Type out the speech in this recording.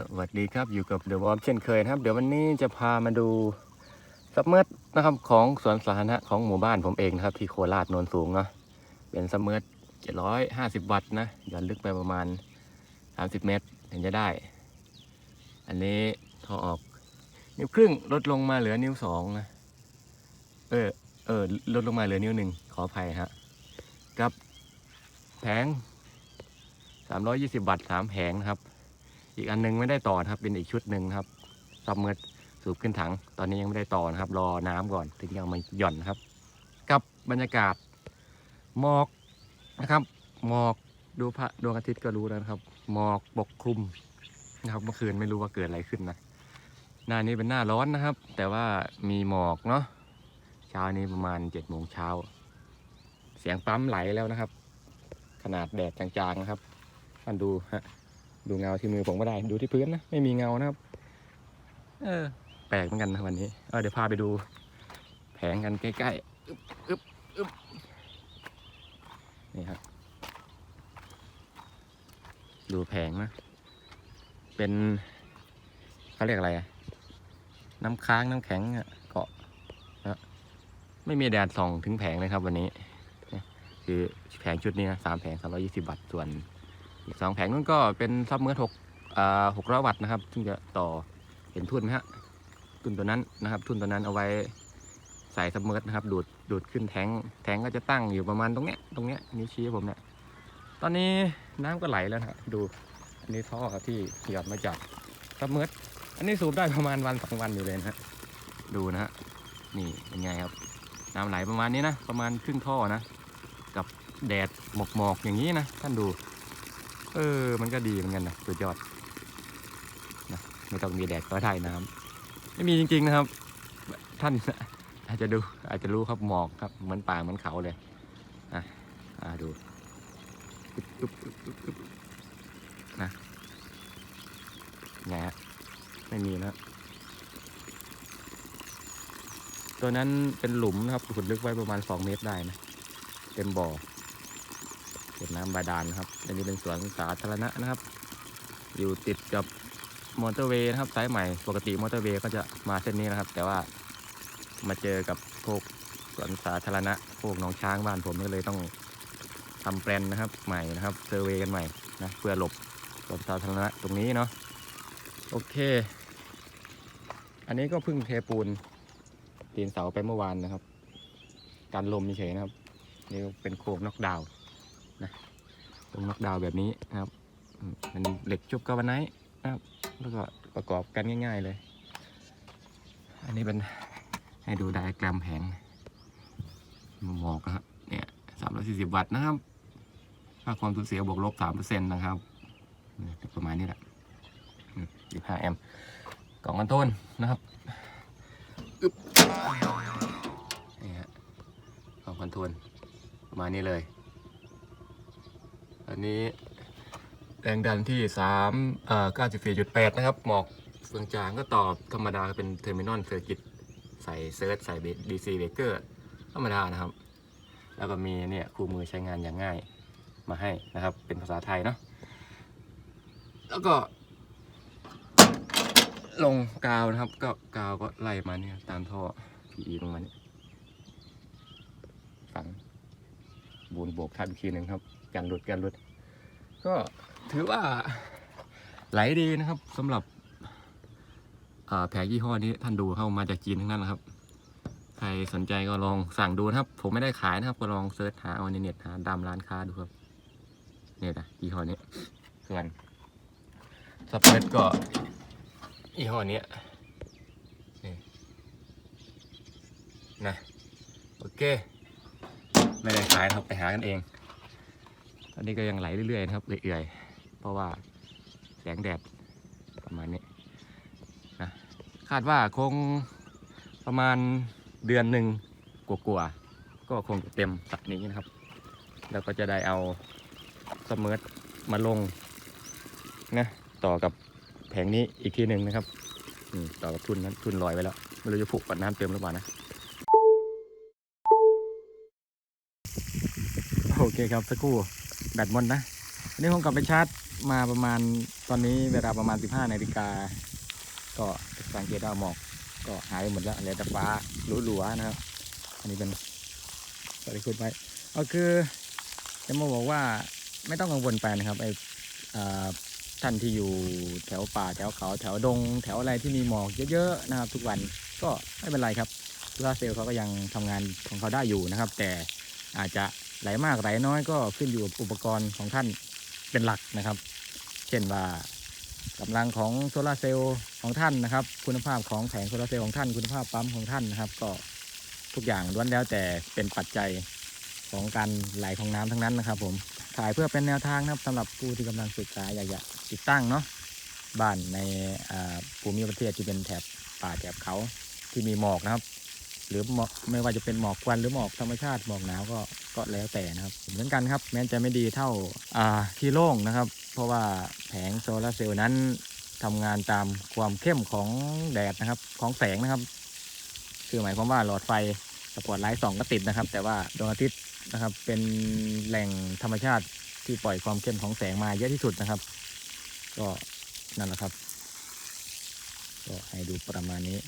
สวัสดีครับอยู่กับเดอะวอมเช่นเคยนะครับ เดี๋ยววันนี้จะพามาดูซับเมอร์นะครับของสวนสาธารณะของหมู่บ้านผมเองนะครับ ที่โคราชโนนสูงเนาะเป็นซับเมอร์750 วัตต์นะย่อนลึกไปประมาณ 30 เมตรถึงจะได้ อันนี้ท่อออกนิ้วครึ่งลดลงมาเหลือนิ้วสองนะเออเออลดลงมาเหลือนิ้วหนึ่งขออภัยฮะกับแผง 320 วัตต์สามแผงนะครับ อีกอันหนึงไม่ได้ต่อครับ เป็นอีกชุดหนึ่งครับซับเมอร์สูบขึ้นถัง ตอนนี้ยังไม่ได้ต่อนะครับ รอน้ำก่อนถึงจะเอามาหย่อนครับ กับบรรยากาศหมอกนะครับหมอกดูพระดวงอาทิตย์ก็รู้แล้วครับหมอกปกคลุมนะครับ เมื่อคืนไม่รู้ว่าเกิดอะไรขึ้นนะหน้านี้เป็นหน้าร้อนนะครับ แต่ว่ามีหมอกเนาะเช้านี้ประมาณเจ็ดโมงเช้า เสียงปั๊มไหลแล้วนะครับ ขนาดแดดจางๆนะครับท่านดูฮะ ดูเงาที่มือผมก็ได้ ดูที่พื้นนะ ไม่มีเงานะครับ เออ แปลกเหมือนกันนะวันนี้ เออเดี๋ยวพาไปดู แผงกันใกล้ๆอึ๊บอึ๊บอึ๊บนี่ครับ ดูแผงนะ เป็นเขาเรียกอะไรอะน้ำค้างน้ำแข็งอะเกาะนะไม่มีแดดส่องถึงแผงเลยครับวันนี้เนี่ยคือแผงชุดนี้นะสามแผงสามร้อยี่สิบบาทส่วน อีกสองแผงนู้นก็เป็นซับเมอร์หกอ่าหกร้อยวัตต์นะครับ ซึ่งจะต่อเห็นทุ่นไหมฮะทุ่นตัวนั้นนะครับ ทุ่นตัวนั้นเอาไว้ใส่ซับเมอร์นะครับ ดูดดูดขึ้นแทงแทงก็จะตั้งอยู่ประมาณตรงเนี้ยตรงเนี้ยนิ้วชี้ผมเนี่ยตอนนี้น้ำก็ไหลแล้วนะฮะดูอันนี้ท่อที่หยอดมาจากซับเมอร์อันนี้สูบได้ประมาณวันสองวันอยู่เลยนะฮะดูนะฮะนี่เป็นไงครับน้ำไหลประมาณนี้นะ ประมาณครึ่งท่อนะ กับแดดหมอกหมอกๆอย่างนี้นะ ท่านดู เออ มันก็ดีเหมือนกันนะสุดยอดนะไม่ต้องมีแดดก็ได้น้ำไม่มีจริงๆนะครับ ท่านอาจจะดูอาจจะรู้ครับหมอกครับเหมือนป่าเหมือนเขาเลยอะอ่าดูนะไงฮะไม่มีนะตัวนั้นเป็นหลุมนะครับขุดลึกไว้ประมาณ2เมตรได้นะเต็มบ่อ เป็นน้ำบาดาลนะครับอันนี้เป็นสวนสาธารณะนะครับ อยู่ติดกับมอเตอร์เวย์นะครับสายใหม่ปกติมอเตอร์เวย์ก็จะมาเส้นนี้นะครับ แต่ว่ามาเจอกับพวกสวนสาธารณะพวกน้องช้างบ้านผมก็เลยต้องทำแปลนนะครับ ใหม่นะครับเซอร์เวย์กันใหม่นะเพื่อหลบสวนสาธารณะตรงนี้เนาะโอเค อันนี้ก็เพิ่งเทปูนตีนเสาไปเมื่อวานนะครับ การลมเฉยนะครับ นี่เป็นโครงนอกดาว น์ตรงน็อกดาวแบบนี้นะครับมเป็นเหล็กชุบกาวไนท์นะครับ แล้วก็ประกอบกันง่ายๆเลย อันนี้เป็นให้ดูไดอะแกรมแผงหมอกนะครับเนี่ยสามร้อยสี่สิบวัตต์นะครับค่าความสูญเสียบวกลบสามเปอร์เซ็นต์นะครับประมาณนี้แหละยี่ห้าแอมป์กล่องคอนโทรลนะครับนี่ฮะกล่องคอนโทรลประมาณนี้เลย อันนี้แรงดันที่3อ่า94.8 นะครับ หมอกเฟืองจางก็ตอบธรรมดาเป็นเทอร์มินอลเซอร์กิตใส่เซิร์ชใส่ดีซีเบเกอร์ธรรมดานะครับ แล้วก็มีเนี่ยคู่มือใช้งานอย่างง่ายมาให้นะครับ เป็นภาษาไทยเนาะแล้วก็ ลงกาวนะครับ ก็กาวก็ไล่มาเนี่ยตามท่อ PE ลงมาเนี่ยฝังบูนโบกทับอีกทีหนึ่งครับ กันหลุดกันหลุด ก็ถือว่าไหลดีนะครับสำหรับแผงยี่ห้อนี้ท่านดูเข้ามาจากจีนทั้งนั้นนะครับ ใครสนใจก็ลองสั่งดูนะครับ ผมไม่ได้ขายนะครับ ก็ลองเซิร์ชหาเอาในเน็ตหาดามร้านค้าดูครับเนี่ยนะยี่ห้อนี้ส่วนสเปรดก็ยี่ห้อนี้นะ โอเค ไม่ได้ขายครับไปหากันเอง ตอนนี้ก็ยังไหลเรื่อยๆนะครับเอื่อยๆเพราะว่าแสงแดดประมาณนี้นะคาดว่าคงประมาณเดือนหนึ่งกลัวาๆก็คงจะเต็มสักนี้นะครับ แล้วก็จะได้เอาสมอร์มาลงนะต่อกับแผงนี้อีกทีหนึ่งนะครับต่อกับทุนนั้นทุนลอยไว้แล้วไม่รู้จะผูกกับน้ำเต็มหรือเปล่านะโอเคครับสักครู่ แบตหมดนะอันนี้ผมกลับไปชาร์จมาประมาณตอนนี้เวลาประมาณ 15นาฬิกา ก็สังเกตว่าหมอกก็หายไปหมดแล้วเหลือแต่ฟ้าหลัวๆนะครับ อันนี้เป็นก็ได้คุดไว้ก็คือจะมาบอกว่าไม่ต้องกังวลไปนะครับไอ้ท่านที่อยู่แถวป่าแถวเขาแถวดง แถวอะไรที่มีหมอกเยอะๆนะครับ ทุกวันก็ไม่เป็นไรครับโซลาเซลล์เขาก็ยังทำงานของเขาได้อยู่นะครับ แต่อาจจะ ไหลมากไหลน้อยก็ขึ้นอยู่กับอุปกรณ์ของท่านเป็นหลักนะครับ เช่นว่ากำลังของโซลาร์เซลล์ของท่านนะครับ คุณภาพของแผงโซลาร์เซลล์ของท่านคุณภาพปั๊มของท่านนะครับ ก็ทุกอย่างล้วนแล้วแต่เป็นปัจจัยของการไหลของน้ำทั้งนั้นนะครับ ผมถ่ายเพื่อเป็นแนวทางนะครับสำหรับผู้ที่กำลังศึกษาอยากจะติดตั้งเนาะบ้านในภูมิประเทศที่เป็นแถบป่าแถบเขาที่มีหมอกนะครับ หรือหมอกไม่ว่าจะเป็นหมอกควันหรือหมอกธรรมชาติหมอกหนาวก็ก็แล้วแต่นะครับเหมือนกันครับ แม้จะไม่ดีเท่าอ่าที่โล่งนะครับ เพราะว่าแผงโซลาร์เซลล์นั้นทำงานตามความเข้มของแดดนะครับ ของแสงนะครับ คือหมายความว่าหลอดไฟสปอตไลท์ส่องก็ติดนะครับ แต่ว่าดวงอาทิตย์นะครับ เป็นแหล่งธรรมชาติที่ปล่อยความเข้มของแสงมาเยอะที่สุดนะครับ ก็นั่นแหละครับ ก็ให้ดูประมาณนี้